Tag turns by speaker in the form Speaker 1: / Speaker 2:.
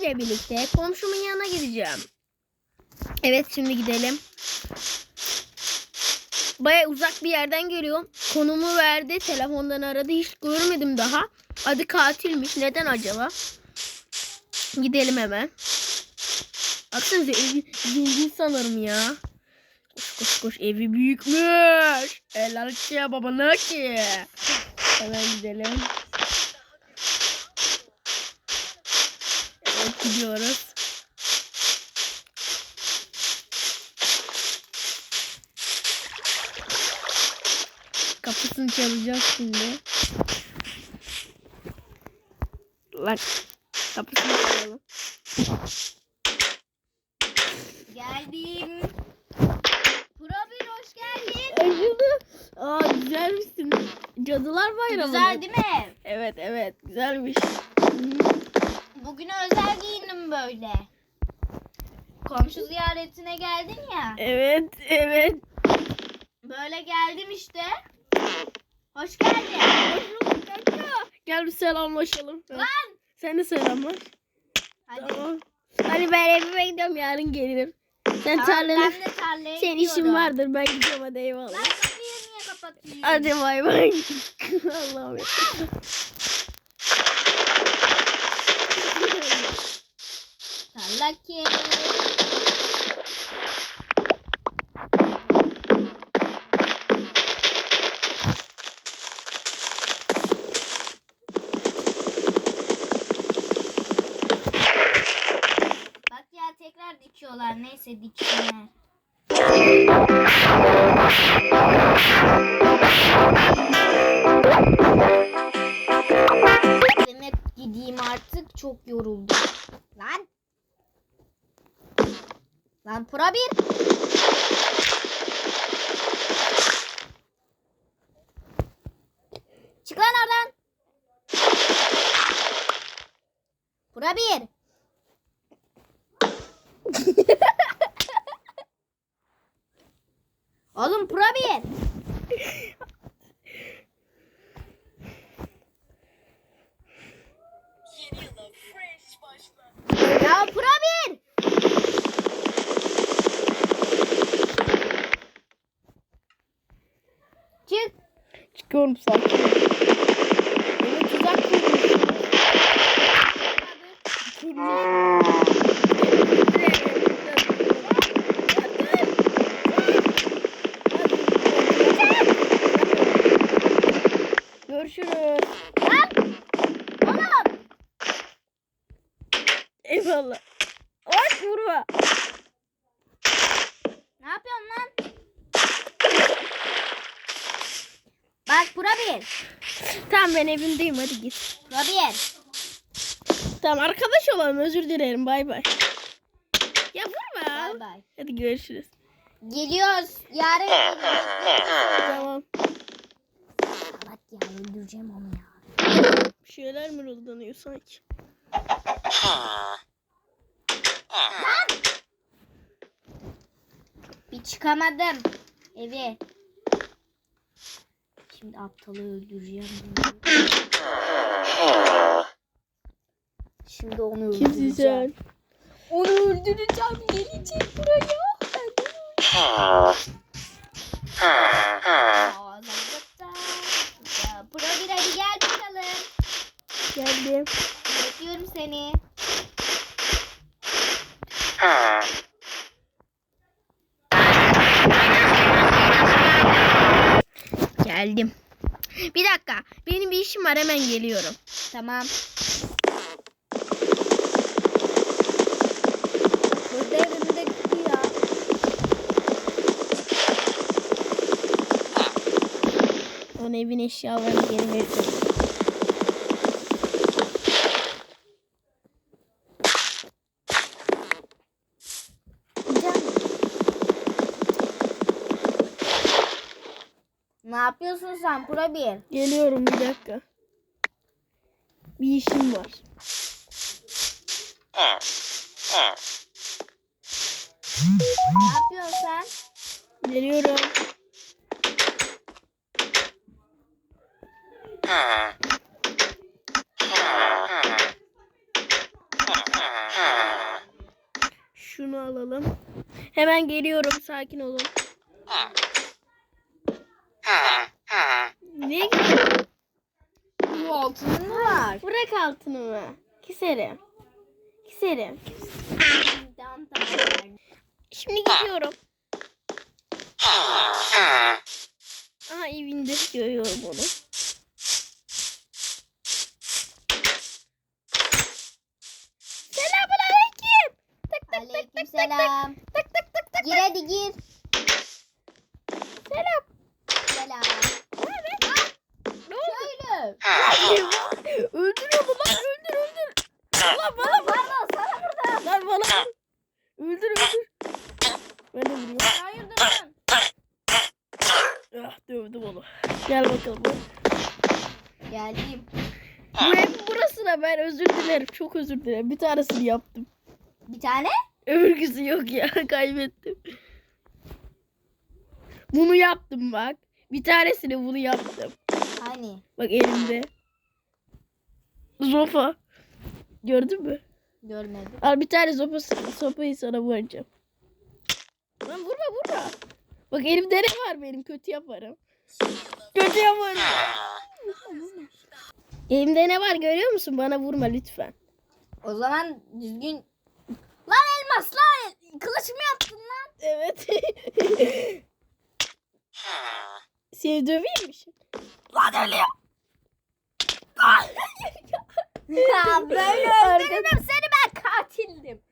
Speaker 1: sizle birlikte komşumun yanına gideceğim. Evet şimdi gidelim. Baya uzak bir yerden geliyorum. Konumu verdi. Telefondan aradı. Hiç görmedim daha. Adı katilmiş. Neden acaba? Gidelim hemen. Baksanıza evi zengin sanırım ya. Koş koş koş evi büyükmüş. Helal ki ya baba ne ki? Hemen gidelim. Evet gidiyoruz. Kapısını çalacağız şimdi. Lan kapısını çalalım.
Speaker 2: Geldim. Probir hoş geldin.
Speaker 1: Acıdı. Aa güzelmişsin. Cadılar bayramı.
Speaker 2: Güzel değil mi?
Speaker 1: Evet evet güzelmiş.
Speaker 2: Bugün özel giyindim böyle. Komşu ziyaretine geldin ya.
Speaker 1: Evet evet.
Speaker 2: Böyle geldim işte. Hoş geldin.
Speaker 1: Gel bir selamlaşalım.
Speaker 2: Lan.
Speaker 1: Sen de selamlaş.
Speaker 2: Hadi.
Speaker 1: Tamam. Hadi ben evime gidiyorum yarın gelirim. Sen
Speaker 2: Tamam,
Speaker 1: tarlana
Speaker 2: ben de tarlaya
Speaker 1: senin işin vardır ben gidiyorum hadi eyvallah.
Speaker 2: Lan kapıyı niye kapatıyorsun?
Speaker 1: Hadi bay bay. Allah'ım.
Speaker 2: Sallaki. Bak ya tekrar dikiyorlar. Neyse diksinler. Lan Pro bir. Çık lan oradan. Pro bir. Oğlum Pro bir. Ya Pro bir. Çık.
Speaker 1: Çıkıyorum sakin. Evet tuzak. Görüşürüz.
Speaker 2: Lan. Oğlum.
Speaker 1: Eyvallah. Ay vurma.
Speaker 2: Ne yapıyorsun lan? Bir.
Speaker 1: Tamam ben evimdeyim hadi git.
Speaker 2: Pro bir.
Speaker 1: Tamam arkadaş olalım özür dilerim bay bay. Ya vurma.
Speaker 2: Bay bay.
Speaker 1: Hadi görüşürüz.
Speaker 2: Geliyoruz. Yarın geliyoruz.
Speaker 1: Tamam.
Speaker 2: Bak ya öldüreceğim onu ya.
Speaker 1: Bir şeyler mi mırıldanıyor sanki?
Speaker 2: Bir çıkamadım. Eve. Şimdi aptalı öldüreceğim. Şimdi onu
Speaker 1: Kimsin
Speaker 2: öldüreceğim.
Speaker 1: sen?
Speaker 2: Onu öldüreceğim. Gelecek buraya. Pro bir hadi gel bakalım.
Speaker 1: Geldim.
Speaker 2: Bekliyorum seni.
Speaker 1: Geldim. Bir dakika. Benim bir işim var hemen geliyorum.
Speaker 2: Tamam. Burada evimde gitti ya.
Speaker 1: Onun evin eşyalarını geri verdim.
Speaker 2: Ne yapıyorsun sen Pro bir?
Speaker 1: Geliyorum bir dakika. Bir işim var.
Speaker 2: Ne yapıyorsun sen?
Speaker 1: Geliyorum. Şunu alalım. Hemen geliyorum. Sakin olun. Niye gidiyorsun?
Speaker 2: Bu altının mı var?
Speaker 1: Bırak altınımı. Keserim. Keserim. Şimdi gidiyorum. Aha evinde görüyorum onu. Selamun aleyküm. Tak tak tak tak tak tak. Tak tak tak tak.
Speaker 2: Gir hadi gir.
Speaker 1: Selam.
Speaker 2: Selam.
Speaker 1: Ne oldu?
Speaker 2: Köylü.
Speaker 1: öldür onu lan öldür öldür. Lan bana bak.
Speaker 2: Pardon sana burada.
Speaker 1: Lan bana. Öldür öldür. Ben de vuruyorum.
Speaker 2: Hayırdır lan?
Speaker 1: Ah dövdüm onu. Gel bakalım.
Speaker 2: Geldim.
Speaker 1: Bu ev burası da ben özür dilerim. Çok özür dilerim. Bir tanesini yaptım.
Speaker 2: Bir tane?
Speaker 1: Öbürküsü yok ya. Kaybettim. Bunu yaptım bak. Bir tanesini bunu yaptım.
Speaker 2: Hani?
Speaker 1: Bak elimde. Zopa. Gördün mü?
Speaker 2: Görmedim.
Speaker 1: Al bir tane sopa, sopayı sana vuracağım. Lan vurma vurma. Bak elimde ne var benim kötü yaparım. Kötü yaparım. Elimde ne var görüyor musun? Bana vurma lütfen.
Speaker 2: O zaman düzgün... Lan elmas lan! Kılıç mı yaptın lan?
Speaker 1: Evet. Seni döveyim mi şimdi? Lan öyle ya.
Speaker 2: Böyle öldürürüm seni ben katildim.